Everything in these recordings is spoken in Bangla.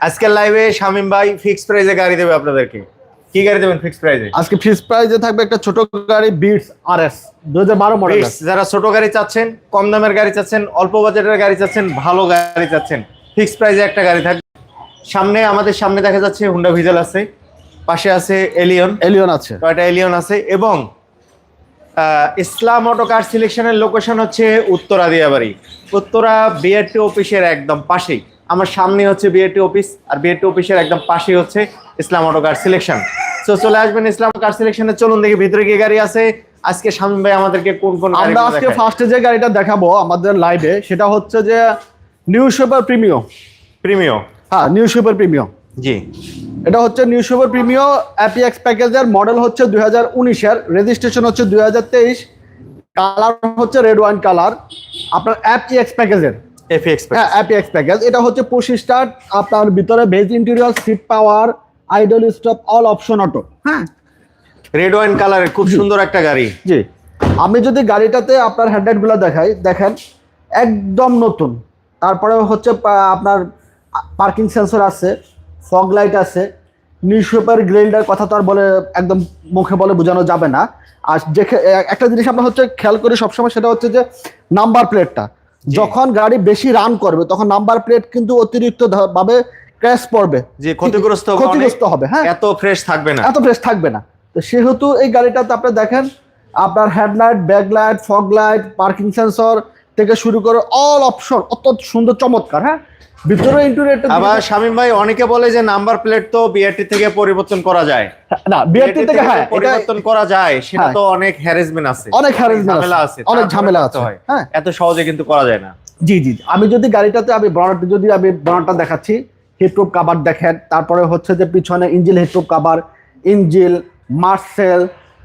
আজকের লাইভে শামিম ভাই ফিক্স প্রাইসে গাড়ি দেবে আপনাদেরকে। কি গাড়ি দেবেন ফিক্স প্রাইসে আজকে ফিক্স প্রাইসে থাকবে একটা ছোট গাড়ি বিটস আর এস দু হাজার বারো মডেল যারা ছোট গাড়ি চাচ্ছেন কম দামের গাড়ি চাচ্ছেন অল্প বাজেটের গাড়ি চাচ্ছেন ভালো গাড়ি চাচ্ছেন ফিক্স প্রাইসে একটা গাড়ি থাকবে। সামনে আমাদের সামনে দেখা যাচ্ছে হুন্ডা ভিজেল আছে পাশে আছে এলিয়ন এলিয়ন আছে। টয়টা এলিয়ন আছে? এবং আহ, ইসলাম অটো কার সিলেকশনের লোকেশন হচ্ছে উত্তরা দিয়াবাড়ি। উত্তরা বিআরটি অফিসের একদম পাশেই। আমার সামনে হচ্ছে বিআরটি অফিস আর বিআরটি অফিসের একদম পাশেই হচ্ছে ইসলাম অটো কার সিলেকশন তো চলে আসবেন ইসলাম কার সিলেকশনে চলুন দেখি ভিতরে কি গাড়ি আছে। আজকে শামীম ভাই আমাদেরকে কোন কোন আমরা আজকে ফার্স্টে যে গাড়িটা দেখাবো আমাদের লাইভে সেটা হচ্ছে যে নিউ সুপার প্রিমিও প্রিমিও হ্যাঁ নিউ সুপার প্রিমিও জি। এটা হচ্ছে নিউ সুপার প্রিমিও অ্যাপিএক্স প্যাকেজের মডেল হচ্ছে দুই হাজার উনিশের রেজিস্ট্রেশন হচ্ছে দুই হাজার তেইশ। কালার হচ্ছে রেড ওয়াইন কালার আপনার অ্যাপিএক্স প্যাকেজের এফ এক্স হ্যাঁ অ্যাপিএক্স প্যাকেজ এটা হচ্ছে পঁচিশ স্টার আপনার ভিতরে beige interior seat power idle stop all option auto হ্যাঁ? রেড ওয়াইন কালারের খুব সুন্দর একটা গাড়ি। জি। আমি যদি গাড়িটাতে আপনার হেডলাইটগুলো দেখাই দেখেন একদম নতুন। তারপরে হচ্ছে আপনার পার্কিং সেন্সর আছে ফগ লাইট আছে। নিউ সুপার গ্রিলটার কথা তো আর বলে একদম মুখে বলে বোঝানো যাবে না। আর যে একটা জিনিস আমরা হচ্ছে খেয়াল করি সবসময় সেটা হচ্ছে যে নাম্বার প্লেটটা যখন গাড়ি বেশি রান করবে তখন নাম্বার প্লেট কিন্তু অতিরিক্ত ভাবে ক্র্যাশ পড়বে। যে ক্ষতিগ্রস্ত হবে ক্ষতিগ্রস্ত হবে হ্যাঁ। এত ফ্রেশ থাকবে না। এত ফ্রেশ থাকবে না। তো সেহেতু এই গাড়িটাতে আপনি দেখেন আপনার headlight backlight fog light parking sensor থেকে শুরু করে অল অপশন অত সুন্দর চমৎকার হ্যাঁ ভিতরে আবার শামীম ভাই অনেকে বলে যে নাম্বার প্লেট তো বিআরটি থেকে পরিবর্তন করা যায় না বিআরটি থেকে হ্যাঁ পরিবর্তন করা যায় সেটা হ্যাঁ। তো অনেক হ্যারাসমেন্ট আছে অনেক ঝামেলা আছে, অনেক ঝামেলা আছে, হ্যাঁ। এত সহজে কিন্তু করা যায় না জি জি। আমি যদি গাড়িটাতে আমি বর্ণাটা যদি আমি বর্ণাটা দেখাচ্ছি হিটপ্রুফ কাভার দেখেন তারপরে হচ্ছে যে পিছনে ইঞ্জিল হিটপ্রুফ কাভার ইঞ্জিল মার্সেল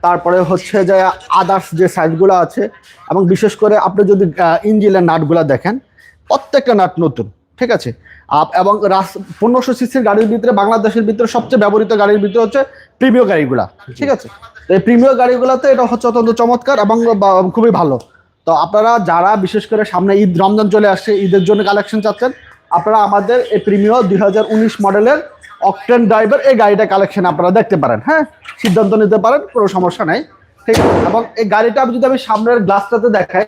তারপরে হচ্ছে যে আদার্স যে সাইজগুলো আছে, এবং বিশেষ করে আপনি যদি ইঞ্জিলের নাটগুলো দেখেন, প্রত্যেকটা নাট নতুন, ঠিক আছে? এবং রাস, পনেরোশো সিসির গাড়ির ভিতরে, বাংলাদেশের ভিতরে সবচেয়ে ব্যবহৃত গাড়ির ভিতরে হচ্ছে প্রিমিয় গাড়িগুলা, ঠিক আছে? এই প্রিমিয় গাড়িগুলোতে এটা হচ্ছে অত্যন্ত চমৎকার এবং খুবই ভালো। তো আপনারা যারা বিশেষ করে সামনে ঈদ, রমজান চলে আসছে, ঈদের জন্য কালেকশন চাচ্ছেন, আপনারা আমাদের এই প্রিমিয় দুই হাজার উনিশ মডেলের অকটেন ড্রাইভার এই গাড়িটা কালেকশন আপনারা দেখতে পারেন হ্যাঁ? সিদ্ধান্ত নিতে পারেন কোনো সমস্যা নাই ঠিক আছে? এবং এই গাড়িটা আমি যদি আমি সামনের গ্লাসটাতে দেখাই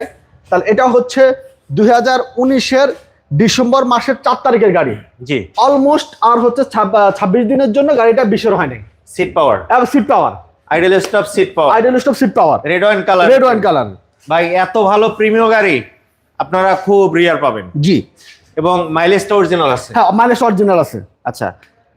তাহলে এটা হচ্ছে দুই হাজার উনিশের ডিসেম্বর মাসের চার তারিখের গাড়ি। জি। অলমোস্ট আর হচ্ছে ছাব্বিশ দিনের জন্য গাড়িটা বিশের হয়নি seat power seat power idle stop seat power idle stop seat power red wine colour red wine colour ভাই এত ভালো প্রিমিয় গাড়ি আপনারা খুব রিয়ার পাবেন। জি। এবং মাইলেজটা অরিজিনাল আছে। হ্যাঁ মাইলেজ অরিজিনাল আছে। আচ্ছা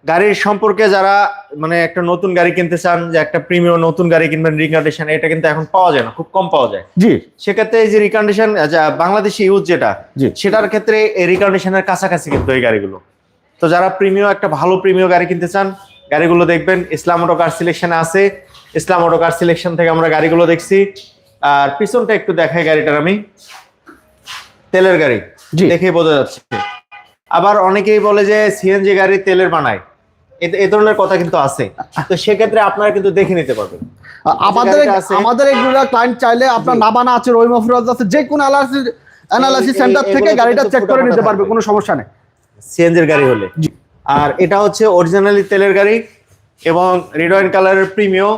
গাড়ির সম্পর্কে যারা মানে একটা নতুন গাড়ি কিনতে চান যে একটা প্রিমিয়াম নতুন গাড়ি কিনবেন রিকন্ডিশন এটা কিন্তু এখন পাওয়া যায় না খুব কম পাওয়া যায়। জি। সেক্ষেত্রে এই যে রিকন্ডিশন বাংলাদেশি ইউজ যেটা জি। সেটার ক্ষেত্রে এই রিকন্ডিশনের কাছাকাছি কিন্তু এই গাড়িগুলো। তো যারা প্রিমিয়াম একটা ভালো প্রিমিয়াম গাড়ি কিনতে চান গাড়িগুলো দেখবেন ইসলাম অটো কার সিলেকশনে আছে। ইসলাম অটো কার সিলেকশন থেকে আমরা গাড়িগুলো দেখছি। আর পিছনটা একটু দেখাই গাড়িটার আমি। তেলের গাড়ি জি। দেখেই বোঝা যাচ্ছে। আবার অনেকেই বলে যে সিএনজি গাড়ি তেলের বানায়। এ- ধরনের কথা কিন্তু আছে। তো সেক্ষেত্রে আপনারা কিন্তু দেখে নিতে পারবেন। আমাদের আমাদের এগুলা ক্লায়েন্ট চাইলে আপনার নাবানা আছে রহিম আফরোজ আছে যে কোনো অ্যানালাইসিস অ্যানালাইসিস সেন্টার থেকে গাড়িটা চেক করে নিতে পারবে। কোনো সমস্যা নেই। সিএনজির গাড়ি হলে। আর এটা হচ্ছে অরিজিনালি তেলের গাড়ি এবং রেড ওয়াইন কালারের প্রিমিয়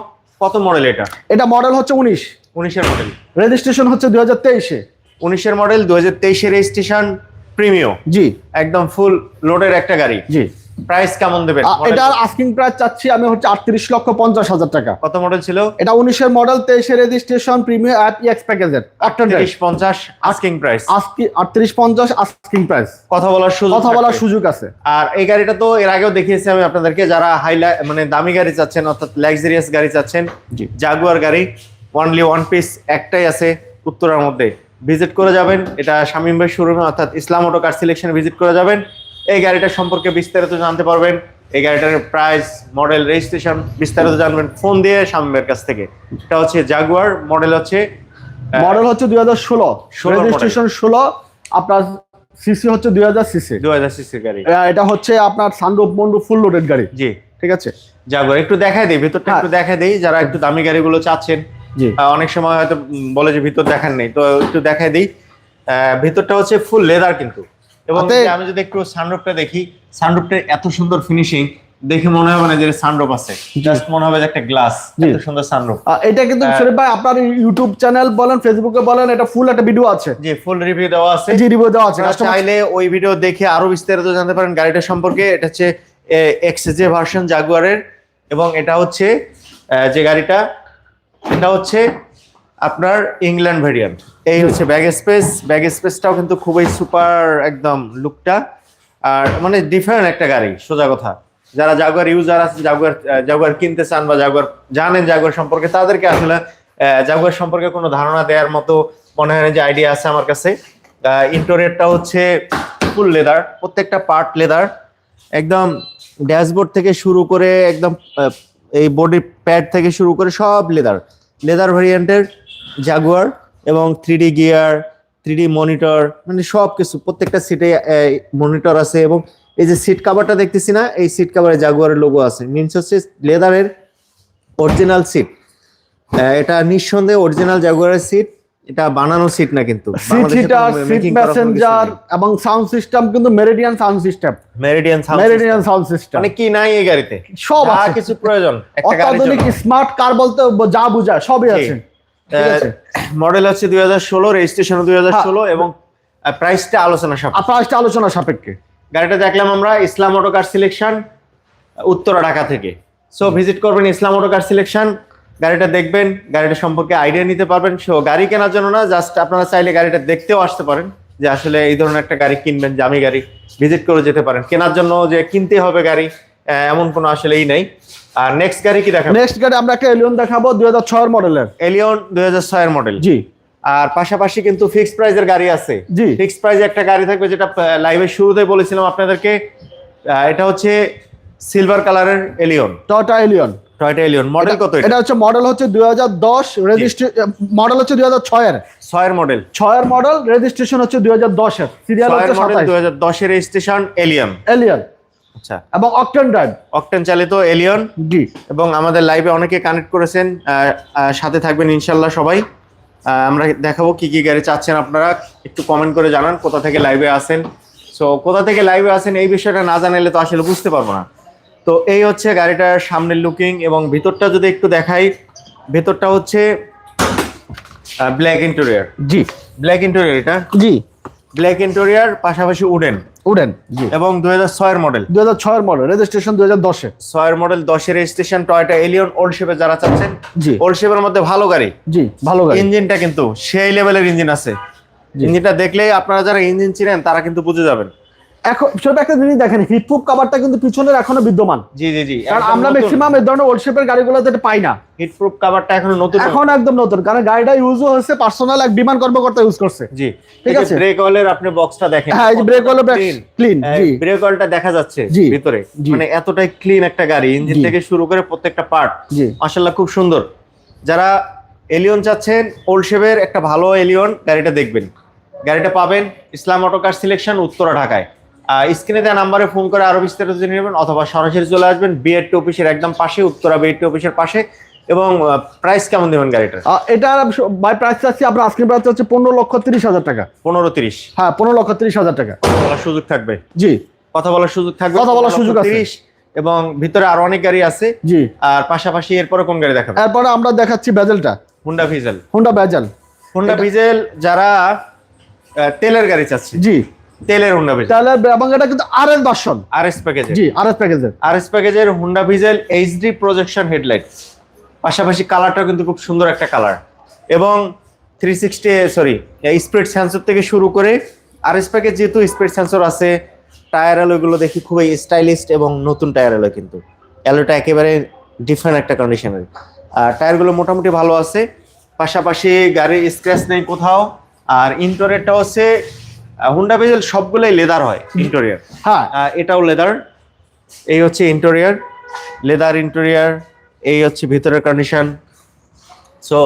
কত মডেল এটা? এটা মডেল হচ্ছে উনিশ। উনিশের মডেল রেজিস্ট্রেশন হচ্ছে দুই হাজার তেইশে। উনিশের মডেল দু হাজার তেইশের রেজিস্ট্রেশন প্রিমিয় জি। একদম ফুল লোডের একটা গাড়ি। জি। প্রাইস কেমন দেবেন? এটার আস্কিং প্রাইস চাচ্ছি আমি হচ্ছে আটত্রিশ লক্ষ পঞ্চাশ হাজার টাকা। কত মডেল ছিল? এটা উনিশের মডেল তেইশে রেজিস্ট্রেশন প্রিমিয়াম অ্যাপ এক্স প্যাকেজের একটা তিরিশ পঞ্চাশ আস্কিং প্রাইস আজকে আটত্রিশ পঞ্চাশ আস্কিং প্রাইস কথা বলার সুযোগ কথা বলার সুযোগ আছে। আর এই গাড়িটা তো এর আগেও দেখিয়েছি আমি আপনাদেরকে যারা হাইলা মানে দামি গাড়ি চাচ্ছেন অর্থাৎ লাক্সারিয়াস গাড়ি চাচ্ছেন জাগুয়ার গাড়ি ওয়ানলি ওয়ান পিস একটাই আছে উত্তরার মধ্যে। ভিজিট করে যাবেন এটা শামীম ভাই শোরুমে অর্থাৎ ইসলাম অটো কার সিলেকশনে ভিজিট করে যাবেন। এই গাড়িটার সম্পর্কে বিস্তারিত জানতে পারবেন। এই গাড়িটার প্রাইস মডেল রেজিস্ট্রেশন বিস্তারিত জানবেন ফোন দিয়ে শামীমের কাছ থেকে। এটা হচ্ছে জাগুয়ার মডেল হচ্ছে মডেল হচ্ছে দুই হাজার ষোলো। রেজিস্ট্রেশন ষোলো আপনার সিসি হচ্ছে দুই হাজার সিসি দু হাজার সিসির গাড়ি। এটা হচ্ছে আপনার সানরুফ মন্ডু ফুল লোডেড গাড়ি। জি। ঠিক আছে? জাগুয়ার একটু দেখাই দিই ভিতরটা হ্যাঁ। একটু দেখাই দিই যারা একটু দামি গাড়িগুলো চাচ্ছেন অনেক সময় হয়তো বলে যে ভিতর দেখার নেই তো একটু দেখাই দিই। ভিতরটা হচ্ছে ফুল লেদার কিন্তু। এবং আমি যদি একটু সানরুফটা দেখি সানরুফটা এত সুন্দর ফিনিশিং দেখে মনে হবে না যে সানরুফ আছে। জাস্ট মনে হবে যে একটা গ্লাস এত সুন্দর সানরুফ এটা কিন্তু। শরীফ ভাই আপনার ইউটিউব চ্যানেল বলেন ফেসবুকে বলেন এটা ফুল একটা ভিডিও আছে। জি ফুল রিভিউ দেওয়া আছে। জি রিভিউ দেওয়া আছে চাইলে ওই ভিডিও দেখে আরও বিস্তারিত জানতে পারেন গাড়িটা সম্পর্কে। এটা হচ্ছে এক্সজে ভার্সন জাগুয়ারের এবং এটা হচ্ছে যে গাড়িটা এটা হচ্ছে আপনার ইংল্যান্ড ভেরিয়েন্ট এই হচ্ছে ব্যাগ স্পেস ব্যাগ স্পেসটাও কিন্তু খুবই সুপার একদম লুকটা আর মানে ডিফারেন্ট একটা গাড়ি, সোজা কথা। যারা জাগুয়ার ইউজার আছে জাগুয়ার জাগুয়ার কিনতে চান বা জাগুয়ার জানেন জাগুয়ার সম্পর্কে, তাদেরকে আসলে জাগুয়ার সম্পর্কে কোনো ধারণা দেওয়ার মতো মনে হয় যে আইডিয়া আছে আমার কাছে। ইন্টোরিয়রটা হচ্ছে ফুল লেদার প্রত্যেকটা পার্ট লেদার একদম ড্যাশবোর্ড থেকে শুরু করে একদম এই বডির প্যাড থেকে শুরু করে সব লেদার লেদার ভেরিয়েন্টের জাগুয়ার এবং থ্রি গিয়ার থ্রি মনিটর মানে সব কিছু প্রত্যেকটা সিটে মনিটর আছে এবং এই যে সিট কাভারটা দেখতেছি না এই সিট কাভারে জাগুয়ারের লোগো আছে। মিনস হচ্ছে লেদারের অরিজিনাল সিট এটা নিঃসন্দেহে অরিজিনাল জাগুয়ারের সিট এটা বানানো সিট না কিন্তু। সিট হিটার সিট প্যাসেঞ্জার এবং সাউন্ড সিস্টেম কিন্তু Meridian sound system Meridian Meridian sound system মানে কি নাই এই গাড়িতে? সব আছে। কিছু প্রয়োজন। অত্যাধুনিক স্মার্ট কার বলতে যা বোঝায় সবই আছে। মডেল হচ্ছে দুই হাজার ষোলো রেজিস্ট্রেশন দুই হাজার ষোলো হ্যাঁ। এবং প্রাইসটা আলোচনা সাপেক্ষে। আসলে আলোচনা সাপেক্ষে। গাড়িটা দেখলাম আমরা Islam auto car selection Uttara Dhaka থেকে। সো ভিজিট করবেন ইসলাম অটো কার সিলেকশন গাড়িটা দেখবেন গাড়িটা সম্পর্কে আইডিয়া নিতে পারবেন। সো গাড়ি কেনার জন্য না জাস্ট আপনারা চাইলে গাড়িটা দেখতেও আসতে পারেন যে আসলে এই ধরনের একটা গাড়ি কিনবেন জামি গাড়ি ভিজিট করে যেতে পারেন। কেনার জন্য যে কিনতে হবে গাড়ি এমন কোনো আসলেই নেই। আর নেক্সট গাড়ি কি দেখাবেন নেক্সট গাড়ি আমরা একটা এলিয়ন দেখাবো দুই হাজার ছয়ের মডেলের। এলিয়ন দুই হাজার ছয়ের মডেল জি। আর পাশাপাশি কিন্তু ফিক্সড প্রাইজের গাড়ি আছে। জি। ফিক্সড প্রাইজে একটা গাড়ি থাকবে যেটা লাইভের শুরুতে বলেছিলাম আপনাদেরকে। এটা হচ্ছে সিলভার কালারের Allion Toyota Allion Toyota Allion model কত এটা? হচ্ছে মডেল হচ্ছে দুই হাজার দশ রেজিস্ট্রে মডেল হচ্ছে দুই হাজার ছয়ের। ছয়ের মডেল ছয়ের মডেল রেজিস্ট্রেশন হচ্ছে দুই হাজার দশের। সিরিয়াল হচ্ছে মডেল সাতাইশ। দুই হাজার দশের রেজিস্ট্রেশন এলিয়ন এলিয়ন আচ্ছা। এবং অকটেন ড্রাইভ। অকটেন চালিত এলিয়ন। জি। এবং আমাদের লাইভে অনেকে কানেক্ট করেছেন সাথে থাকবেন ইনশাল্লাহ সবাই। আমরা দেখাবো কি কি গাড়ি চাচ্ছেন আপনারা। একটু কমেন্ট করে জানান কোথা থেকে লাইভে আসেন। সো কোথা থেকে লাইভে আসেন এই বিষয়টা না জানালে তো আসলে বুঝতে পারব না। তো এই হচ্ছে গাড়িটার সামনের লুকিং এবং ভিতরটা যদি একটু দেখাই ভেতরটা হচ্ছে ব্ল্যাক ইন্টেরিয়ার জি। ব্ল্যাক ইন্টেরিয়ার এটা? জি। ব্ল্যাক ইন্টেরিয়ার পাশাপাশি উডেন উডেন এবং দুই হাজার ছয়ের মডেল দুই হাজার ছয়ের মডেল রেজিস্ট্রেশন দুই হাজার দশে। ছয়ের মডেল দশের রেজিস্ট্রেশন টয়টা এলিয়ন ওল্ড শেপে যারা চাচ্ছেন জি। ওল্ড শেপের মধ্যে ভালো গাড়ি। জি ভালো গাড়ি। ইঞ্জিনটা কিন্তু সেই লেভেলের ইঞ্জিন আছে। ইঞ্জিনটা দেখলেই আপনারা যারা ইঞ্জিন ছিলেন তারা কিন্তু বুঝে যাবেন। এখন সেটা একটা জিনিস দেখেন কাভারটা কিন্তু পিছনের এখনও বিদ্যমান। জি জি জি কারণ আমরা ম্যাক্সিমাম এই ধরনের ওল্ড শেপের গাড়িগুলোতে এটা পাই না। কভারটা এখনও নতুন। এখন একদম নতুন কারণ গাড়িটা ইউজও পার্সোনাল এক বিমান কর্মকর্তা ইউজ করছে। জি ঠিক আছে। ব্রেক আপনি বক্সটা দেখেন হ্যাঁ এই ব্রেক হলো ক্লিন জি। ব্রেক অয়েলটা দেখা যাচ্ছে ভিতরে। মানে এতটাই ক্লিন একটা গাড়ি ইঞ্জিন থেকে শুরু করে প্রত্যেকটা পার্ট জি। মাশাআল্লাহ খুব সুন্দর। যারা এলিয়ন চাচ্ছেন ওল্ড শেপের একটা ভালো এলিয়ন গাড়িটা দেখবেন। গাড়িটা পাবেন ইসলাম অটোকার সিলেকশন উত্তরা ঢাকায়। স্ক্রিনে দেওয়া নাম্বারে ফোন করে আরও বিস্তারিত জেনে নেবেন অথবা সরাসরি চলে আসবেন বিএডটি অফিসের একদম পাশে উত্তরা বিএডটি অফিসের পাশে এবং প্রাইস কেমন দেবেন গাড়িটা এটা বাই প্রাইস চাচ্ছি আপনার আজকের প্রাইস হচ্ছে পনেরো লক্ষ তিরিশ হাজার টাকা। পনেরো তিরিশ। হ্যাঁ পনেরো লক্ষ তিরিশ হাজার টাকা। বলার সুযোগ থাকবে? জি। কথা বলার সুযোগ থাকবে কথা বলার সুযোগ। 30 এবং ভিতরে আরও অনেক গাড়ি আছে। জি। আর পাশাপাশি এরপরে কোন গাড়ি দেখাবে এরপরে আমরা দেখাচ্ছি ব্যাজেলটা Honda Vezel Honda Vezel Honda Vezel যারা তেলের গাড়ি চাচ্ছে। জি। তেলের হুন্ডা ভিজেল। তাহলে এবং এটা কিন্তু R S version R S প্যাকেজের জি আর এস প্যাকেজের আর এস প্যাকেজের Honda Vezel HD projection headlight পাশাপাশি কালারটাও কিন্তু খুব সুন্দর একটা কালার এবং three sixty sorry speed sensor থেকে শুরু করে আর এস প্যাকেজ যেহেতু স্পিড সেন্সর আছে টায়ার অ্যালোগুলো দেখি খুবই স্টাইলিস্ট এবং নতুন টায়ার অ্যালো কিন্তু। অ্যালোটা একেবারে ডিফারেন্ট একটা কন্ডিশনের আর টায়ারগুলো মোটামুটি ভালো আছে। পাশাপাশি গাড়ির স্ক্র্যাচ নেই কোথাও। আর ইন্টোরিয়ারটা হচ্ছে হুন্ডা ভিজেল সবগুলোই লেদার হয়। ইন্টোরিয়ার হ্যাঁ এটাও লেদার এই হচ্ছে ইন্টেরিয়ার লেদার ইন্টেরিয়ার এই হচ্ছে ভিতরের কন্ডিশন সো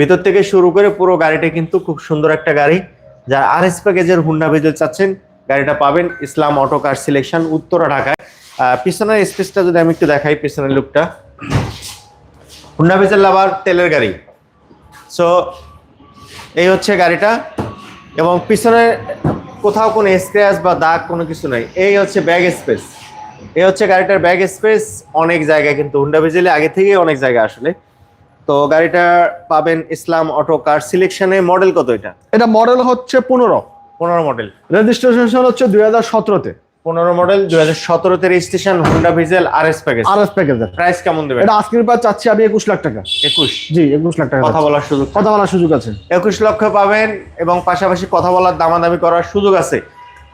ভিতর থেকে শুরু করে পুরো গাড়িটা কিন্তু খুব সুন্দর একটা গাড়ি। যারা আর এস প্যাকেজের হুন্ডা ভিজেল চাচ্ছেন গাড়িটা পাবেন Islam auto car selection Uttara ঢাকায়। পিছনের স্পেসটা যদি আমি একটু দেখাই পিছনের লুকটা হুন্ডা ভিজেল আবার তেলের গাড়ি। সো এই হচ্ছে গাড়িটা। এবং পিছনে কোথাও কোনো স্ক্র্যাচ বা দাগ কোনো কিছু নাই। এই হচ্ছে ব্যাগ স্পেস এই হচ্ছে গাড়িটার ব্যাগ স্পেস অনেক জায়গায় কিন্তু হুন্ডা ভিজেলে আগে থেকেই অনেক জায়গা আসলে। তো গাড়িটা পাবেন ইসলাম অটো কার সিলেকশনে মডেল কত এটা? এটা মডেল হচ্ছে পনেরো। পনেরো মডেল রেজিস্ট্রেশন হচ্ছে দুই হাজার সতেরোতে। পনেরো মডেল দুই হাজার সতেরোতে registration Honda Vezel R S package R S প্যাকেজের প্রাইস কেমন দেবেন? এটা আজকের পর চাচ্ছি আমি একুশ লাখ টাকা। একুশ? জি একুশ লাখ টাকা কথা বলার সুযোগ কথা বলার সুযোগ আছে। একুশ লক্ষ পাবেন এবং পাশাপাশি কথা বলার দামাদামি করার সুযোগ আছে।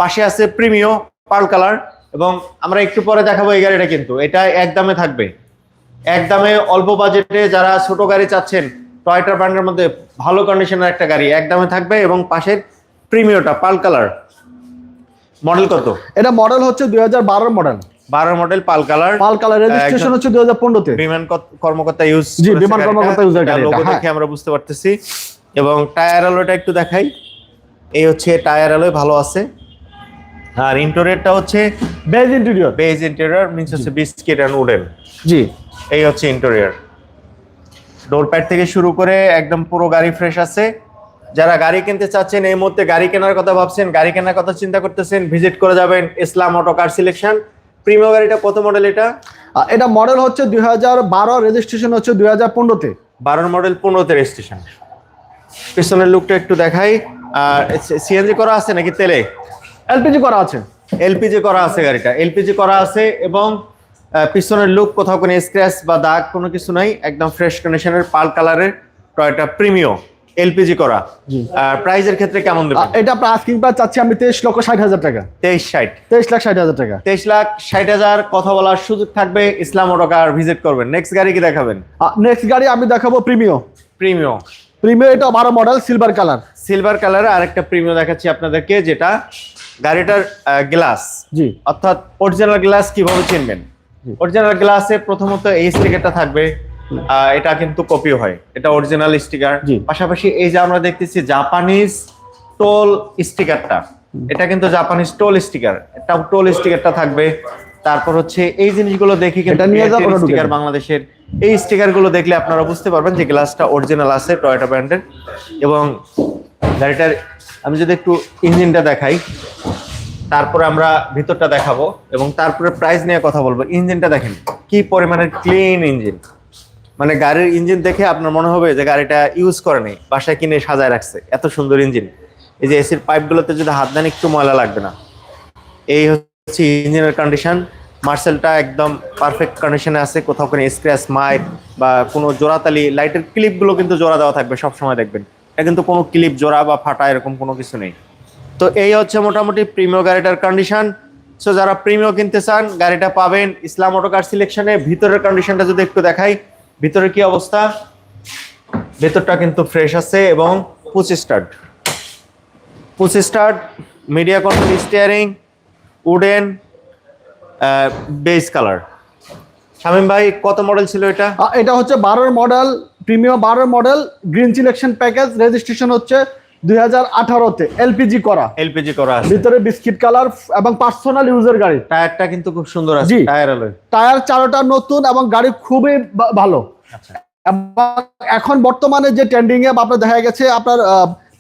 পাশে আছে প্রিমিও পার্ল কালার এবং আমরা একটু পরে দেখাবো এই গাড়িটা কিন্তু। এটা এক দামে থাকবে। এক দামে অল্প বাজেটে যারা ছোট গাড়ি চাচ্ছেন টয়টা ব্র্যান্ডের মধ্যে ভালো কন্ডিশনের একটা গাড়ি এক দামে থাকবে এবং পাশের প্রিমিওটা পাল কালার মডেল কত? এটা মডেল হচ্ছে দুই হাজার মডেল বারো model pearl colour pearl colour registration হচ্ছে দুই হাজার পনেরোতে। বিমান কর্মকর্তা ইউজ জি, বিমান কর্মকর্তা এর লোগো হ্যাঁ। দেখে আমরা বুঝতে পারতেছি। এবং টায়ার আলোটা একটু দেখাই। এই হচ্ছে টায়ার আলোয় ভালো আছে। আর ইন্টেরিয়রটা হচ্ছে beige interior beige interior means হচ্ছে বিস্কিট অ্যান্ড উডেন জি। এই হচ্ছে ইন্টেরিয়র ডোর প্যাড থেকে শুরু করে একদম পুরো গাড়ি ফ্রেশ আছে। যারা গাড়ি কিনতে চাচ্ছেন এই মুহূর্তে গাড়ি কেনার কথা ভাবছেন গাড়ি কেনার কথা চিন্তা করতেছেন ভিজিট করে যাবেন Islam auto car selection premium গাড়িটা কত মডেল এটা? এটা মডেল হচ্ছে দুই হাজার বারো রেজিস্ট্রেশন হচ্ছে দুই হাজার পনেরোতে। বারোর মডেল পনেরোতে রেজিস্ট্রেশন পিছনের লুকটা একটু দেখাই। আর সিএনজি করা আছে নাকি তেলে? এলপিজি করা আছে। এলপিজি করা আছে গাড়িটা। এলপিজি করা আছে এবং পিছনের লুক কোথাও কোনো স্ক্র্যাচ বা দাগ কোনো কিছু নাই একদম ফ্রেশ কন্ডিশনের পাল কালারের টয়টা প্রিমিও এলপিজি করা। প্রাইজের ক্ষেত্রে কেমন দেবেন? এটা আপনার আস্কিং প্রাইস চাচ্ছি আমি তেইশ লক্ষ ষাট হাজার টাকা। তেইশ ষাট। তেইশ লাখ ষাট হাজার টাকা। তেইশ লাখ ষাট হাজার কথা বলার সুযোগ থাকবে ইসলাম অটোকার ভিজিট করবেন। নেক্সট গাড়ি কি দেখাবেন? নেক্সট গাড়ি আমি দেখাবো প্রিমিও প্রিমিও প্রিমিও এটা বারো মডেল সিলভার কালার সিলভার কালারের আরেকটা প্রিমিও দেখাচ্ছি আপনাদেরকে যেটা গাড়িটার গ্লাস জি। অর্থাৎ অরিজিনাল গ্লাস কীভাবে চিনবেন? অরিজিনাল গ্লাসে প্রথমত এই স্টিকারটা থাকবে। এটা কিন্তু কপি হয়। এটা অরিজিনাল স্টিকার পাশাপাশি এই যে আমরা দেখতেছি জাপানিজ টোল স্টিকারটা এটা কিন্তু জাপানিজ টোল স্টিকার এটা টোল স্টিকারটা থাকবে। তারপর হচ্ছে এই জিনিসগুলো দেখি কিন্তু এটা নিয়ে যাও, স্টিকার বাংলাদেশের। এই স্টিকারগুলো দেখলে আপনারা বুঝতে পারবেন যে গ্লাসটা অরিজিনাল আছে টয়োটা ব্র্যান্ডের এবং গাড়িটার আমি যদি একটু ইঞ্জিনটা দেখাই তারপরে আমরা ভিতরটা দেখাবো এবং তারপরে প্রাইস নিয়ে কথা বলব। ইঞ্জিনটা দেখেন কি পরিমাণের ক্লিন ইঞ্জিন মানে গাড়ির ইঞ্জিন দেখে আপনার মনে হবে যে গাড়িটা ইউজ করে নেই, বাসায় কিনে সাজায় রাখছে, এত সুন্দর ইঞ্জিন। এই যে এসির পাইপগুলোতে যদি হাত দেন, একটু ময়লা লাগবে না। এই হচ্ছে ইঞ্জিনের কন্ডিশন মার্সেলটা একদম পারফেক্ট কন্ডিশনে আছে, কোথাও কোনো স্ক্র্যাচ মাইক বা কোনো জোড়াতালি লাইটের ক্লিপগুলো কিন্তু জোড়া দেওয়া থাকবে সব সময় দেখবেন। এটা কিন্তু কোনো ক্লিপ জোড়া বা ফাটা এরকম কোনো কিছু নেই। তো এই হচ্ছে মোটামুটি প্রিমিয় গাড়িটার কন্ডিশন সো যারা প্রিমিয় কিনতে চান, গাড়িটা পাবেন ইসলাম অটো কার সিলেকশনে ভিতরের কন্ডিশনটা যদি একটু দেখাই ভিতরে কি অবস্থা? ভেতরটা কিন্তু ফ্রেশ আছে এবং push start push start media control steering wooden base colour Shamim ভাই, কত মডেল ছিল এটা? এটা হচ্ছে বারোর মডেল প্রিমিয়াম বারোর model green selection package registration হচ্ছে দুই হাজার আঠারোতে এলপিজি করা। এলপিজি করা আছে। ভিতরে বিস্কিট কালার এবং পার্সোনাল ইউজের গাড়ি। টায়ারটা কিন্তু খুব সুন্দর আছে টায়ার টায়ার চারোটা নতুন এবং গাড়ি খুবই ভালো। আচ্ছা। এখন বর্তমানে যে ট্রেন্ডিং এ আপনার দেখা গেছে আপনার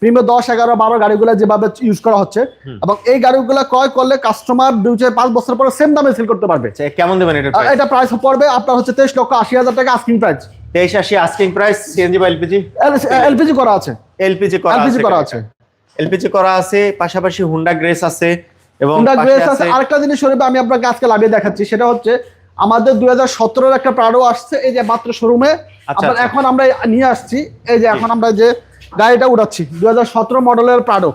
প্রিমিয়াম দশ এগারো বারো গাড়িগুলো যেভাবে ইউজ করা হচ্ছে এবং এই গাড়িগুলো ক্রয় করলে কাস্টমার দুই চার পাঁচ বছর পরে সেম দামে সেল করতে পারবে। আচ্ছা, কেমন দেবেন এটা এটা প্রাইস পড়বে আপনার হচ্ছে তেইশ লক্ষ আশি হাজার টাকা আস্কিং প্রাইস তেইশ আশি আস্কিং প্রাইস সিএনজি বা এলপিজি এলপিজি করা আছে। এলপিজি করা এলপিজি করা আছে। এলপিজি করা আছে পাশাপাশি হুন্ডা গ্রেস আছে এবং পাশে আছে। আরেকটা জিনিস শরীফ আমি আপনাকে আজকে লাভিয়ে দেখাচ্ছি। সেটা হচ্ছে আমাদের দুই হাজার সতেরোর একটা প্রাডো আসছে এই যে মাত্র শোরুমে আপনার আচ্ছা। এখন আমরা নিয়ে আসছি এই যে এখন আমরা যে গাড়িটা উড়াচ্ছি দুই হাজার সতেরো মডেলের প্রাডো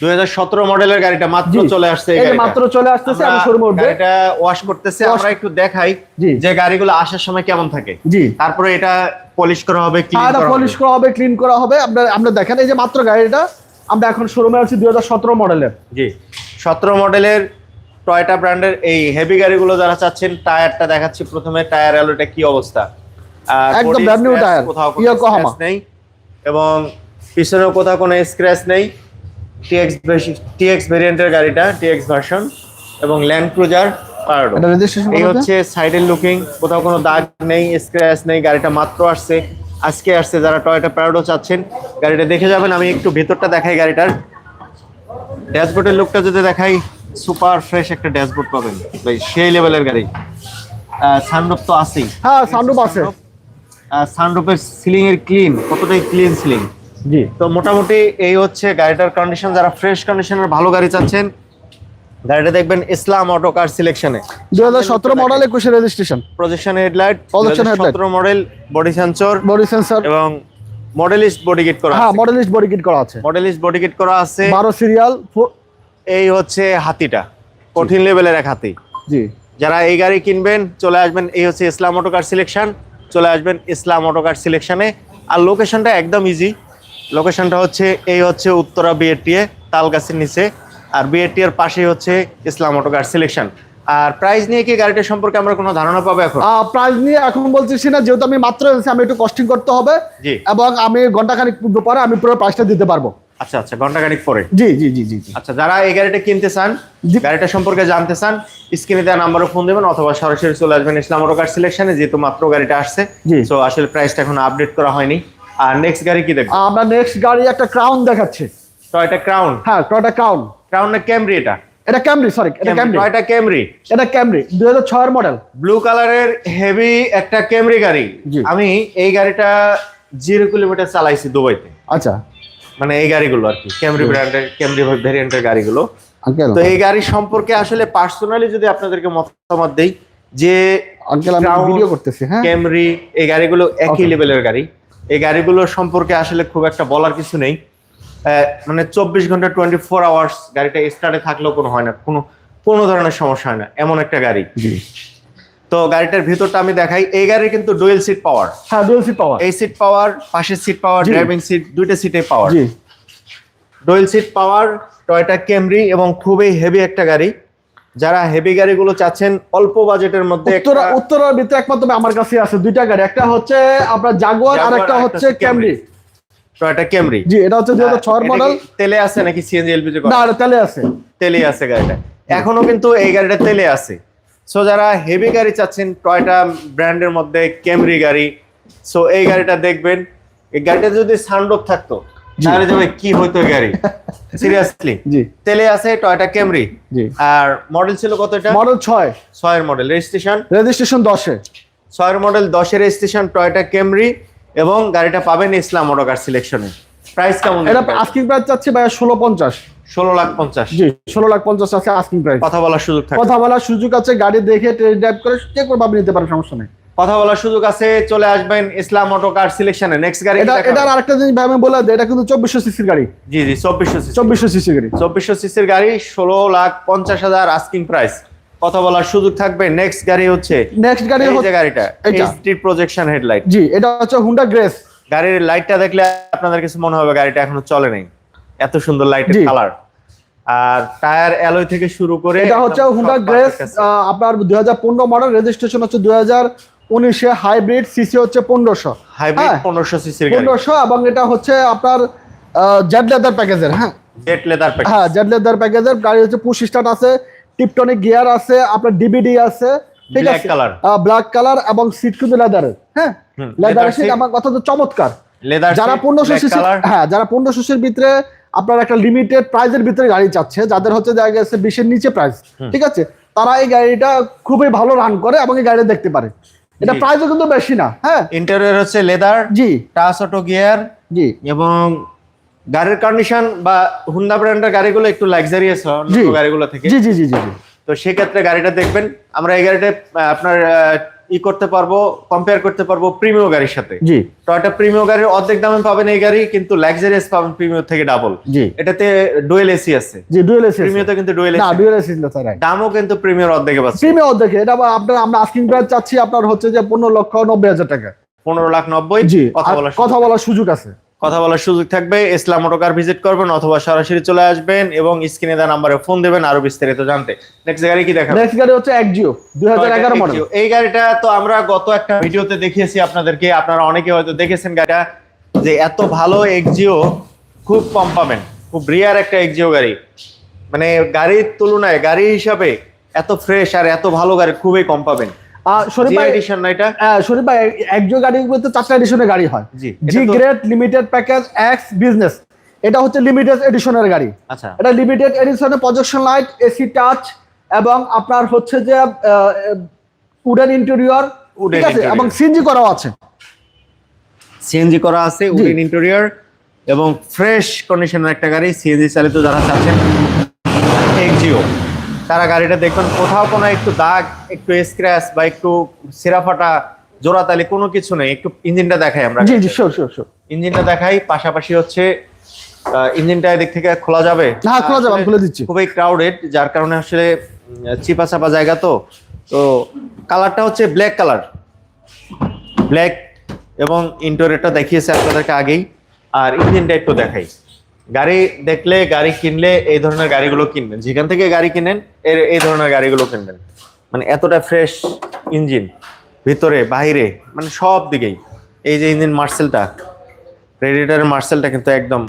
দুই হাজার সতেরো মডেলের গাড়িটা মাত্র চলে আসছে এই। মাত্র চলে আসতেছে আমি শোরুমে উঠবে। গাড়িটা ওয়াশ করতেছে আমরা একটু দেখাই যে গাড়িগুলো আসার সময় কেমন থাকে। জি। তারপরে এটা পলিশ করা হবে ক্লিন করা হবে। পলিশ করা হবে ক্লিন করা হবে। আপনার আমরা দেখেন এই যে মাত্র গাড়িটা আমরা এখন শোরুমে আছি দুই হাজার সতেরো মডেলের জি। সতেরো মডেলের টয়টা ব্র্যান্ডের এই হেভি গাড়িগুলো যারা চাচ্ছেন টায়ারটা দেখাচ্ছি প্রথমে টায়ার অ্যালোটা কি অবস্থা? একদম new scratch টায়ার, কোথাও নেই। এবং পিছনেও কোথাও কোনো স্ক্র্যাচ নেই। টিএক্স টিএক্স ভেরিয়েন্টের গাড়িটা টিএক্স ভার্সন এবং ল্যান্ড ক্রুজার পারাডো এই হচ্ছে সাইডের লুকিং কোথাও কোনো দাগ নেই স্ক্র্যাচ নেই গাড়িটা মাত্র আসছে আজকে আসছে যারা টয়োটা প্যারাডো চাচ্ছেন গাড়িটা দেখে যাবেন আমি একটু ভেতরটা দেখাই গাড়িটার। ড্যাশবোর্ডের লুকটা যদি দেখাই সুপার ফ্রেশ একটা ড্যাশবোর্ড পাবেন ভাই সেই লেভেলের গাড়ি। সানরুফ তো আছেই। হ্যাঁ সানরুফ আছে। সানরুফের সিলিং এর ক্লিন কতটাই ক্লিন সিলিং জি। তো মোটামুটি এই হচ্ছে গাড়িটার কন্ডিশন যারা ফ্রেশ কন্ডিশনের ভালো গাড়ি চাচ্ছেন গাড়িটা দেখবেন ইসলাম অটো কার সিলেকশনে দুই হাজার সতেরো মডেল একুশে registration projection headlight Projection headlight। সতেরো model body sensor body sensor এবং মডেলিস্ট বডি কিট করা হ্যাঁ মডেলিস্ট বডি কিট করা আছে। মডেলিস্ট বডি কিট করা আছে। বারো সিরিয়াল এই হচ্ছে হাতিটা কঠিন লেভেলের এক হাতি। জি। যারা এই গাড়ি কিনবেন চলে আসবেন এই হচ্ছে ইসলাম অটো কার সিলেকশন চলে আসবেন ইসলাম অটো কার সিলেকশনে আর লোকেশনটা একদম ইজি লোকেশনটা হচ্ছে এই হচ্ছে উত্তরা বিএটিএ তালগাছির নিচে। আর বিএটি এর পাশেই হচ্ছে ইসলাম অটো কার সিলেকশন আর প্রাইস নিয়ে কি গাড়িটা সম্পর্কে আমরা কোনো ধারণা পাবো এখন? প্রাইস নিয়ে এখন বলতেছি না যেহেতু আমি মাত্র এসেছি আমি একটু কস্টিং করতে হবে। জি। এবং আমি ঘন্টাখানিক পরে আমি পুরো প্রাইসটা দিতে পারব। আচ্ছা আচ্ছা ঘন্টাখানিক পরে? জি জি জি জি আচ্ছা যারা এই গাড়িটা কিনতে চান গাড়িটা সম্পর্কে জানতে চান স্ক্রিনে দেওয়া নাম্বারে ফোন দেবেন অথবা সরাসরি চলে আসবেন ইসলাম অটো কার সিলেকশনে যেহেতু মাত্র গাড়িটা আসছে। জি। তো আসলে প্রাইসটা এখন আপডেট করা হয়নি। আর নেক্সট গাড়ি কি দেখব? আমরা নেক্সট গাড়ি একটা ক্রাউন দেখাচ্ছি। টয়টা ক্রাউন হ্যাঁ টয়টা ক্রাউন ক্রাউন না ক্যামরি এটা? এটা ক্যামরি সরি এটা ক্যামরি টয়টা ক্যামরি এটা ক্যামরি দুই হাজার ছয়ের মডেল ব্লু কালারের হেভি একটা ক্যামরি গাড়ি। আমি এই গাড়িটা জিরো কিলোমিটার চালাইছি দুবাইতে। আচ্ছা। মানে এই গাড়িগুলো আর কি ক্যামরি ব্র্যান্ডের ক্যামরি ভেরিয়েন্টের গাড়িগুলো। তো এই গাড়ি সম্পর্কে আসলে পার্সোনালি যদি আপনাদেরকে মতামত দেই যে আঙ্কেল আমি Crown, ভিডিও করতেছি হ্যাঁ? ক্যামরি এই গাড়িগুলো একই লেভেলের গাড়ি। এই গাড়িগুলোর সম্পর্কে আসলে খুব একটা বলার কিছু নেই। মানে চব্বিশ ঘণ্টা টোয়েন্টি ফোর আওয়ার্স গাড়িটা স্টার্টে থাকলেও কোনো হয় না কোনো কোনো ধরনের সমস্যা হয় না এমন একটা গাড়ি। তো গাড়িটার ভিতরটা আমি দেখাই এই গাড়ির কিন্তু ডুয়েল সিট পাওয়ার হ্যাঁ ডুয়েল সিট পাওয়ার এই সিট পাওয়ার পাশের সিট পাওয়ার ড্রাইভিং সিট দুইটা সিটে power dual seat power Toyota Camry এবং খুবই হেভি একটা গাড়ি। যারা হেভি গাড়িগুলো চাচ্ছেন অল্প বাজেটের মধ্যে উত্তরা উত্তরার ভিতরে একমাত্র আমার কাছে আছে দুইটা গাড়ি। একটা হচ্ছে আপনার জাগুয়ার আর একটা হচ্ছে ক্যামরি টয়টা ক্যামরি জি এটা হচ্ছে দুই হাজার ছয়ের মডেল তেলে আছে নাকি সিএনজি এলপিজি না এটা তেলে আছে। তেলে আছে গাড়িটা। এখনও কিন্তু এই গাড়িটা তেলে আছে। সো যারা হেভি গাড়ি চাচ্ছেন টয়টা ব্র্যান্ডের মধ্যে ক্যামরি গাড়ি সো এই গাড়িটা দেখবেন। এই গাড়িটা যদি সানরুফ থাকতো। তাহলে যে কি এই গাড়ি? সিরিয়াসলি জি। তেলে আছে টয়টা ক্যামরি জি। আর মডেল ছিল কত এটা? মডেল ছয়। ছয়ের মডেল রেজিস্ট্রেশন রেজিস্ট্রেশন দশে। ছয়ের মডেল দশের রেজিস্ট্রেশন টয়টা ক্যামরি এবং গাড়িটা পাবেন ইসলাম অটোকার সিলেকশনে প্রাইস কেমন এটা আস্কিং প্রাইস চাচ্ছি ভাই ষোলো পঞ্চাশ। ষোলো লাখ পঞ্চাশ। জি ষোলো লাখ পঞ্চাশ আছে আস্কিং প্রাইস কথা বলার সুযোগ কথা বলার সুযোগ আছে গাড়ি দেখে টেস্ট ড্রাইভ করে যে কোনো ভাবে নিতে পারেন সমস্যা নেই। কথা বলার সুযোগ আছে চলে আসবেন ইসলাম অটো কার সিলেকশনে নেক্সট গাড়ি এটা এটার আরেকটা জিনিস ভাই আমি বলে এটা কিন্তু চব্বিশশো সিসির গাড়ি। জি জি চব্বিশশো সিসি চব্বিশশো সিসি গাড়ি। চব্বিশশো সিসির গাড়ি ষোলো লাখ পঞ্চাশ হাজার আস্কিং প্রাইস কথা বলার সুযোগ থাকবে। নেক্সট গাড়ি হচ্ছে নেক্সট গাড়ি এই হচ্ছে- গাড়িটা এটা। এইচডি প্রজেকশন হেডলাইট জি এটা হচ্ছে হুন্ডা গ্রেস গাড়ির লাইটটা দেখলে আপনাদের কিছু মনে হবে গাড়িটা এখনও চলে নাই। এত সুন্দর লাইটের কালার আর টায়ার অ্যালয় থেকে শুরু করে এটা হচ্ছে হুন্ডা গ্রেস আপনার দুই হাজার পনেরো মডেল রেজিস্ট্রেশন হচ্ছে দুই হাজার উনিশে হাইব্রিড সিসি হচ্ছে পনেরোশো। হাইব্রিড হ্যাঁ। পনেরোশো গাড়ি। পনেরোশো এবং এটা হচ্ছে আপনার জেড লেদার প্যাকেজের হ্যাঁ। জেট লেদার প্যাকেজ হ্যাঁ জেড লেদার প্যাকেজের গাড়ি হচ্ছে পুশ স্টার্ট আছে টিপটনিক গিয়ার আছে আপনার ডিবিডি আছে ঠিক আছে? color। ব্ল্যাক কালার এবং সিট কিন্তু লেদারের হ্যাঁ? লেদার সিট আমার কথা তো চমৎকার। যারা পনেরোশো সিসি হ্যাঁ যারা পনেরোশো সিসির ভিতরে আপনার একটা লিমিটেড প্রাইজের ভিতরে গাড়ি চাচ্ছে যাদের হচ্ছে দেখা গেছে বিশের নিচে প্রাইস ঠিক আছে? তারা এই গাড়িটা খুবই ভালো রান করে এবং এই গাড়িটা দেখতে পারে। এটা। প্রাইসও কিন্তু বেশি না হ্যাঁ। ইন্টেরিয়র হচ্ছে লেদার জি। টাচ অটো গিয়ার জি। এবং গাড়ির কন্ডিশন বা হুন্ডা ব্র্যান্ডের গাড়িগুলো একটু লাক্সারিয়াস হয় অন্য গাড়িগুলো থেকে। জি জি জি জি তো সেক্ষেত্রে গাড়িটা দেখবেন। আমরা এই গাড়িটা আপনার ই করতে পারব কম্পেয়ার করতে পারব প্রিমিয় গাড়ির সাথে। জি। টয়টা প্রিমিয় গাড়ির অর্ধেক দামে পাবেন এই গাড়ি কিন্তু লাক্সারিয়াস পাবেন প্রিমিয় থেকে ডাবল জি। এটাতে ডুয়েল এসি আছে। জি ডুয়েল এসি প্রিমিয়তে কিন্তু ডুয়েল এসি না ডুয়েল এসি না স্যার দামও কিন্তু প্রিমিয়র অর্ধেক পাচ্ছে। প্রিমিয়াম অর্ধেক এটা আপনার আমরা আস্কিং প্রাইস চাচ্ছি আপনার হচ্ছে যে পনেরো লক্ষ নব্বই হাজার টাকা। পনেরো লাখ নব্বই জি কথা আর কথা বলার সুযোগ আছে। কথা বলার সুযোগ থাকবে। ইসলাম মোটরকার ভিজিট করবেন অথবা সরাসরি চলে আসবেন এবং স্ক্রিনে দেওয়া নাম্বারে ফোন দেবেন আরও বিস্তারিত জানতে। নেক্সট গাড়ি কি দেখাবো? নেক্সট গাড়ি হচ্ছে এক জিও দুই হাজার এগারো মডেল এই গাড়িটা তো আমরা গত একটা ভিডিওতে দেখিয়েছি আপনাদেরকে। আপনারা অনেকে হয়তো দেখেছেন গাড়িটা যে এত ভালো এক্সিও খুব কম পাবেন। খুব রিয়ার একটা এক্সিও গাড়ি। মানে গাড়ির তুলনায় গাড়ি হিসাবে এত ফ্রেশ আর এত ভালো গাড়ি খুবই কম পাবেন। শরীফ জি ভাই এডিশন না এটা? আহ, শরীফ ভাই এক জিও গাড়িগুলোতে চারটা এডিশনের গাড়ি হয়। জি, grade limited package X business এটা হচ্ছে লিমিটেড এডিশনের গাড়ি। আচ্ছা। এটা limited projection light AC touch এবং আপনার হচ্ছে যে উডেন ইন্টেরিয়র Wooden ঠিক আছে? এবং সিএনজি করাও আছে। সিএনজি করা আছে উডেন ইন্টেরিয়র এবং ফ্রেশ কন্ডিশনের একটা গাড়ি সিএনজি চালিত যারা চাচ্ছেন এক্সিও তারা গাড়িটা দেখবেন কোথাও কোনো একটু দাগ একটু স্ক্র্যাচ বা একটু সেরা ফাটা জোড়াতালি কোনো কিছু নেই। একটু ইঞ্জিনটা দেখাই আমরা জি জি ইঞ্জিনটা দেখাই পাশাপাশি হচ্ছে ইঞ্জিনটা এদিক থেকে খোলা যাবে? হ্যাঁ, খোলা যাবে, আমি খুলে দিচ্ছি। খুবই ক্রাউডেড যার কারণে আসলে চিপা চাপা জায়গা তো। তো কালারটা হচ্ছে ব্ল্যাক কালার ব্ল্যাক এবং ইন্টোরিয়রটা দেখিয়েছে আপনাদেরকে আগেই। আর ইঞ্জিনটা একটু দেখাই। গাড়ি দেখলে, গাড়ি কিনলে এই ধরনের গাড়িগুলো কিনবেন। যেখান থেকে গাড়ি কিনেন, এর এই ধরনের গাড়িগুলো কিনবেন। মানে এতটা ফ্রেশ ইঞ্জিন ভিতরে বাহিরে মানে সব দিকেই। এই যে ইঞ্জিন মার্সেলটা রেডিটারের মার্সেলটা কিন্তু একদম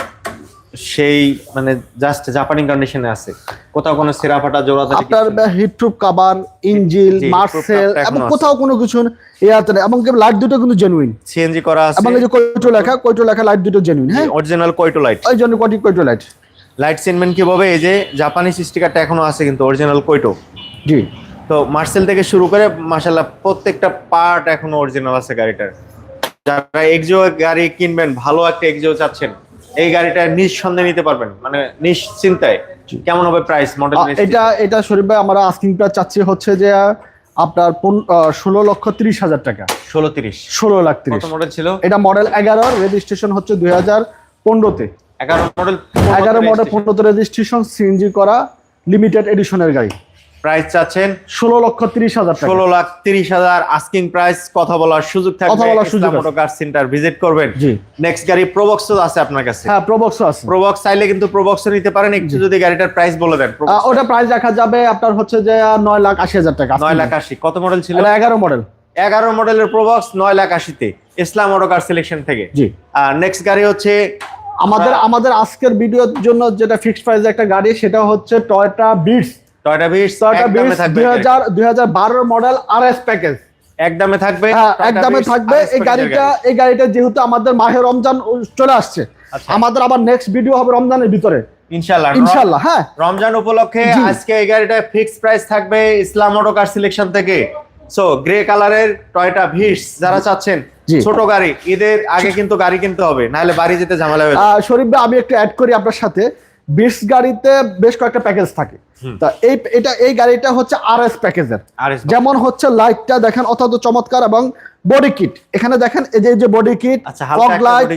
সেই মানে জাস্ট জাপানি কন্ডিশনে আছে। কোথাও কোনো সিরা ফাটা জোড়া আপনার হিটপ্রুফ কাভার ইঞ্জিল মার্সেল এবং কোথাও কোনো কিছু ইয়াতে নেই এবং লাইট দুটো কিন্তু জেনুইন সিএনজি করা আছে। এবং যে কৈটো লেখা কৈটো লেখা লাইট দুটো জেনুইন হ্যাঁ? অরিজিনাল কোয়েটো লাইট ওই জন্য কোটি কৈটো লাইট লাইট চিনবেন কীভাবে? এই যে জাপানিজ স্টিকারটা এখনও আছে কিন্তু অরিজিনাল কোয়েটো? জি। তো মার্সেল থেকে শুরু করে মাশাল্লাহ প্রত্যেকটা পার্ট এখনও অরিজিনাল আছে গাড়িটার। যারা এক্সিও গাড়ি কিনবেন ভালো একটা এক্সিও চাচ্ছেন। এই গাড়িটা নিঃসন্দেহে নিতে পারবেন। মানে নিশ্চিন্তায়। কেমন হবে প্রাইস মডেল এটা এটা শরীফ ভাই আমরা আস্কিং প্রাইস চাচ্ছি হচ্ছে যে আপনার ষোলো লক্ষ তিরিশ হাজার টাকা। ষোলো তিরিশ। ষোলো লাখ তিরিশ। মডেল ছিল? এটা মডেল এগারো রেজিস্ট্রেশন হচ্ছে দুই হাজার পনেরোতে। এগারো মডেল এগারো মডেল পনেরোতে রেজিস্ট্রেশন সিএনজি করা লিমিটেড এডিশনের গাড়ি। প্রাইস চাচ্ছেন ষোলো লক্ষ তিরিশ হাজার ষোলো লাখ তিরিশ হাজার আস্কিং প্রাইস কথা বলার সুযোগ থাকবে। কথা বলার সুযোগ আছে। মোটর সেন্টার ভিজিট করবেন। জি। নেক্সট গাড়ি প্রবক্স আছে আপনার কাছে। হ্যাঁ প্রবক্স আছে। প্রবক্স চাইলে কিন্তু প্রবক্স নিতে পারেন। একটু যদি গাড়িটার প্রাইস বলে দেন ওটা প্রাইস রাখা যাবে আপনার হচ্ছে যে নয় লাখ আশি হাজার টাকা। নয় লাখ আশি। কত মডেল ছিল? এগারো মডেল এগারো মডেলের প্রবক্স নয় লাখ আশিতে। ইসলাম অটো কার সিলেকশন থেকে। জি। আর নেক্সট গাড়ি হচ্ছে আমাদের আমাদের আজকের ভিডিওর জন্য যেটা ফিক্সড প্রাইস একটা গাড়ি সেটা হচ্ছে Toyota Vitz Toyota Vitz Toyota থাকবে দুই হাজার দুই হাজার বারোর মডেল আর এস প্যাকেজ একদমে থাকবে হ্যাঁ একদমে থাকবে। এই গাড়িটা এই গাড়িটা যেহেতু আমাদের মাহে রমজান চলে আসছে। আচ্ছা। আমাদের আবার নেক্সট ভিডিও হবে রমজানের ভিতরে। হ্যাঁ। রমজান উপলক্ষে আজকে এই গাড়িটা ফিক্সড প্রাইস থাকবে ইসলাম অটো কার সিলেকশন থেকে। সো গ্রে কালারের টয়টা ভিস যারা চাচ্ছেন ছোট গাড়ি ঈদের আগে কিন্তু গাড়ি কিনতে হবে নাহলে বাড়ি যেতে ঝামেলা শরীফ আমি একটু অ্যাড করি আপনার সাথে। বিটস গাড়িতে বেশ কয়েকটা প্যাকেজ থাকে। তা এই এটা এই গাড়িটা হচ্ছে আর এস প্যাকেজের যেমন হচ্ছে লাইটটা দেখেন অত্যন্ত চমৎকার এবং বডি কিট এখানে দেখেন এই যে যে বডি কিট ফগ লাইট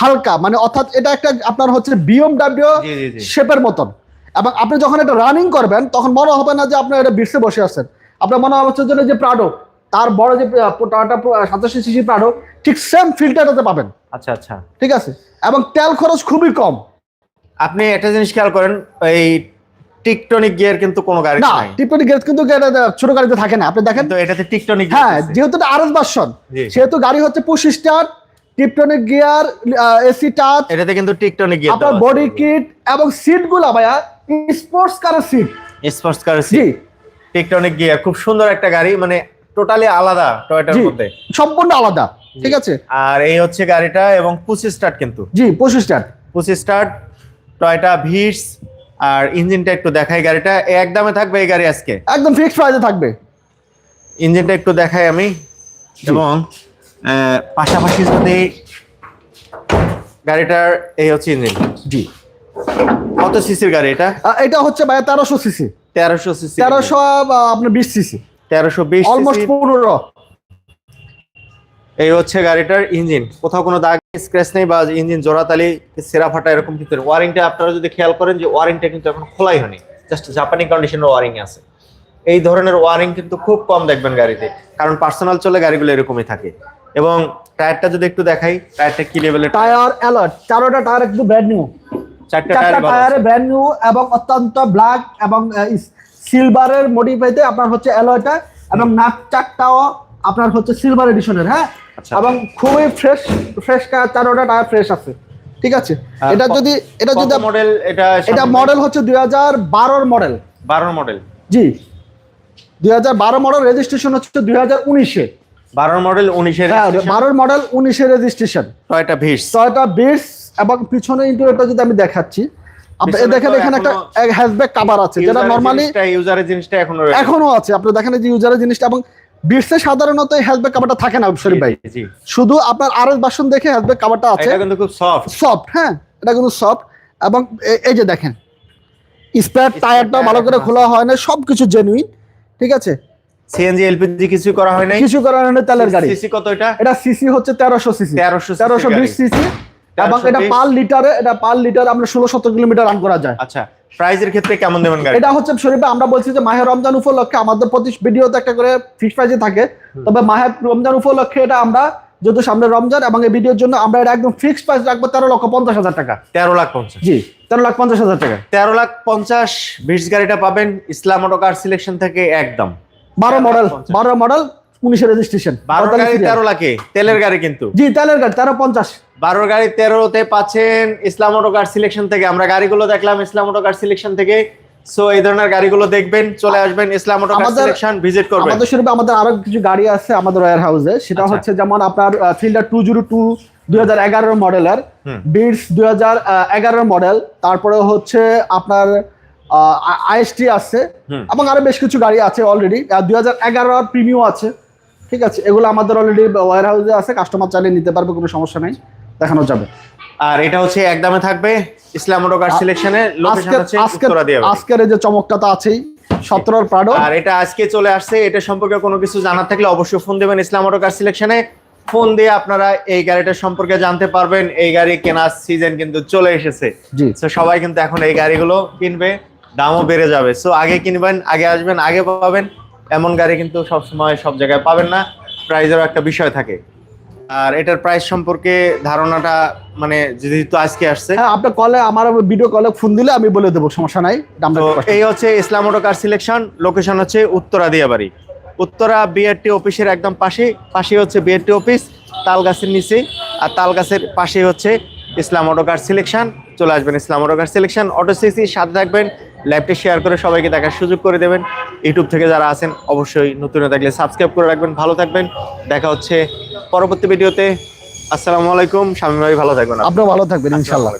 হালকা মানে অর্থাৎ এটা একটা আপনার হচ্ছে বিএমডাব্লিউ। শেপের মতন। এবং আপনি যখন এটা রানিং করবেন তখন মনে হবে না যে আপনি এটা বিটসে বসে আছেন। আপনার মনে হচ্ছে যে প্রাডো তার বড় যে টাটা সাতাশি সিসি প্রাডো ঠিক সেম ফিল্টারটাতে পাবেন। আচ্ছা আচ্ছা। ঠিক আছে? এবং তেল খরচ খুবই কম। আপনি একটা জিনিস খেয়াল করেন এই টিকটনিক গিয়ার কিন্তু কোনো গাড়ি না নাই। গিয়ার কিন্তু ছোট গাড়িতে থাকে না। আপনি দেখেন? তো এটাতে টিকটনিক হ্যাঁ যেহেতু এটা আরএস ভার্সন সেহেতু গাড়ি হচ্ছে push start tiptronic gear AC touch. এটাতে কিন্তু টিকটনিক গিয়ার আপনার বডি কিট এবং সিটগুলা ভাইয়া স্পোর্টস কারের seat sports car seat tiptronic gear খুব সুন্দর একটা গাড়ি মানে টোটালি আলাদা টয়টার মধ্যে। সম্পূর্ণ আলাদা ঠিক আছে? আর এই হচ্ছে গাড়িটা এবং পুসি স্টার্ট কিন্তু। জি push start. Push start Toyota Vitz আর ইঞ্জিনটা একটু দেখাই গাড়িটা। এ একদমে থাকবে এই গাড়ি আজকে? একদম ফিক্সড প্রাইসে থাকবে। ইঞ্জিনটা একটু দেখাই আমি। এবং পাশাপাশি যদি গাড়িটার এই হচ্ছে ইঞ্জিন। জি। কত সিসির গাড়ি এটা? এটা হচ্ছে ভাইয়া তেরোশো সিসি। তেরোশো সিসি তেরোশো আপনার বিশ সিসি। তেরোশো বিশ অলমোস্ট পনেরো। এই হচ্ছে গাড়িটার ইঞ্জিন। কোথাও কোনো দাগ স্ক্র্যাচ নেই বা ইঞ্জিন জোড়াতালি সেরা ফাটা এরকম কিছু ওয়ারিংটা আপনারা যদি খেয়াল করেন যে ওয়ারিংটা কিন্তু এখন খোলাই হয়নি। জাস্ট জাপানি কন্ডিশনের ওয়ারিং আছে। এই ধরনের ওয়ারিং কিন্তু খুব কম দেখবেন গাড়িতে। কারণ পার্সোনাল চলে গাড়িগুলো এরকমই থাকে। এবং টায়ারটা যদি একটু দেখাই টায়ারটা কি লেভেলের টায়ার অ্যালার্ট চারোটা টায়ার একটু ব্র্যান্ড নিউ চারটা টায়ার টায়ারে ব্র্যান্ড নিউ এবং অত্যন্ত ব্ল্যাক এবং সিলভারের মডিফাইতে আপনার হচ্ছে অ্যালয়টা এবং নাক চারটাও আপনার হচ্ছে সিলভার এডিশনের হ্যাঁ? আচ্ছা। এবং খুবই ফ্রেশ ফ্রেশ চারোটা টায়ার ফ্রেশ আছে। ঠিক আছে? এটা যদি এটা যদি মডেল এটা এটা মডেল হচ্ছে দুই হাজার বারোর মডেল বারো মডেল জি। দুই হাজার বারো মডেল রেজিস্ট্রেশন হচ্ছে দুই হাজার উনিশে। বারো মডেল উনিশের হ্যাঁ বারোর মডেল উনিশে registration Toyota Vitz Toyota Vitz এবং পিছনে ইন্টেরিয়রটা যদি আমি দেখাচ্ছি আপনি দেখেন এখানে একটা হ্যাশব্যাক কাভার আছে যেটা নরমালি ইউজারের জিনিসটা এখনও। এখনও আছে। আপনি দেখেন এই যে ইউজারের জিনিসটা এবং বিটসে সাধারণত হ্যাশব্যাক কাভারটা থাকে না শরীফ ভাই। শুধু আপনার আর এস বাসন দেখে হ্যাশব্যাক কাভারটা আছে। এটা কিন্তু খুব সফট সফট হ্যাঁ এটা কিন্তু সফট এবং এই যে দেখেন স্পেয়ার টায়ারটা ভালো করে খোলা হয় না সবকিছু জেনুইন ঠিক আছে? সিএনজি এলপিজি কিছু করা হয় নাই? কিছু করার নেই তেলের গাড়ি। সিসি কত এটা? এটা সিসি হচ্ছে তেরোশো সিসি 1300 cc তেরোশো গাড়ি। বিশ সিসি এবং এটা পার লিটারে এটা পার লিটার আমরা ষোলো সতেরো কিলোমিটার রান করা যায়। আচ্ছা প্রাইজের ক্ষেত্রে কেমন দেবেন গাড়ি এটা হচ্ছে শরীফ আমরা বলছি যে মাহে রমজান উপলক্ষে আমাদের প্রতি ভিডিওতে একটা করে ফিক্স প্রাইজে থাকে তবে মাহে রমজান উপলক্ষে এটা আমরা যেহেতু সামনে রমজান এবং এই ভিডিওর জন্য আমরা এটা একদম ফিক্সড প্রাইস রাখব তেরো লক্ষ পঞ্চাশ হাজার টাকা। তেরো লাখ পঞ্চাশ। জি তেরো লাখ পঞ্চাশ হাজার টাকা। তেরো লাখ পঞ্চাশ বিশ গাড়িটা পাবেন ইসলাম অটো কার সিলেকশন থেকে একদম। বারো মডেল বারো মডেল উনিশের রেজিস্ট্রেশন বারো গাড়ি তেরো লাখে তেলের গাড়ি কিন্তু। জি তেলের গাড়ি তেরো পঞ্চাশ। বারো গাড়ি তেরোতে পাচ্ছেন ইসলাম অটো কার সিলেকশন থেকে। আমরা গাড়িগুলো দেখলাম ইসলাম অটো কার সিলেকশন থেকে। সো এই ধরনের গাড়িগুলো দেখবেন চলে আসবেন Islam auto car selection visit করবেন। আমাদের শরীফে আমাদের আরও কিছু গাড়ি আছে আমাদের ওয়ার হাউসে সেটা আচ্ছা। হচ্ছে যেমন আপনার ফিল্ডার টু জিরো টু দুই হাজার এগারোর মডেলের। বিটস দুই হাজার এগারোর মডেল তারপরে হচ্ছে আপনার আইএসটি আছে এবং আরও বেশ কিছু গাড়ি আছে অলরেডি দুই হাজার এগারোর প্রিমিও আছে। ঠিক আছে এগুলো আমাদের অলরেডি ওয়ার হাউসে আছে কাস্টমার চালিয়ে নিতে পারবে কোনো সমস্যা নেই দেখানো যাবে। আর এটা হচ্ছে একদমে থাকবে ইসলাম কার সিলেকশনে লোকেশন আজকের হচ্ছে উত্তরা দিয়ে আজকের এই যে চমকটা তো আছেই সতেরোর প্রাডো। আর এটা আজকে চলে আসছে এটা সম্পর্কে কোনো কিছু জানার থাকলে অবশ্যই ফোন দেবেন ইসলাম অটো কার সিলেকশনে ফোন দিয়ে আপনারা এই গাড়িটার সম্পর্কে জানতে পারবেন এই গাড়ি কেনার সিজন কিন্তু চলে এসেছে। জি। তো সবাই কিন্তু এখন এই গাড়িগুলো কিনবে দামও বেড়ে যাবে। সো আগে কিনবেন আগে আসবেন আগে পাবেন। এমন গাড়ি কিন্তু সব সময় সব জায়গায় পাবেন না প্রাইজেরও একটা বিষয় থাকে। আর এটার প্রাইস সম্পর্কে ধারণাটা মানে যেহেতু আজকে আসছে। হ্যাঁ আপনার কলে আমার ভিডিও কলে ফোন দিলে আমি বলে দেবো সমস্যা নাই এই হচ্ছে ইসলাম কার সিলেকশন লোকেশন হচ্ছে উত্তরা দিয়াবাড়ি। উত্তরা বিআরটি অফিসের একদম পাশে পাশে হচ্ছে বিআরটি অফিস তাল গাছের নিচে আর তাল গাছের পাশে হচ্ছে ইসলাম অটো কার সিলেকশন চলে আসবেন Islam auto car selection auto CC সাথে থাকবেন লাইভটি শেয়ার করে সবাইকে দেখার সুযোগ করে দেবেন। ইউটিউব থেকে যারা আছেন, অবশ্যই নতুন থাকলে সাবস্ক্রাইব করে রাখবেন, ভালো থাকবেন। দেখা হচ্ছে পরবর্তী ভিডিওতে আসসালামু আলাইকুম স্বামী ভাই, ভালো থাকবেন আপনিও ভালো থাকবেন, ইনশাল্লাহ।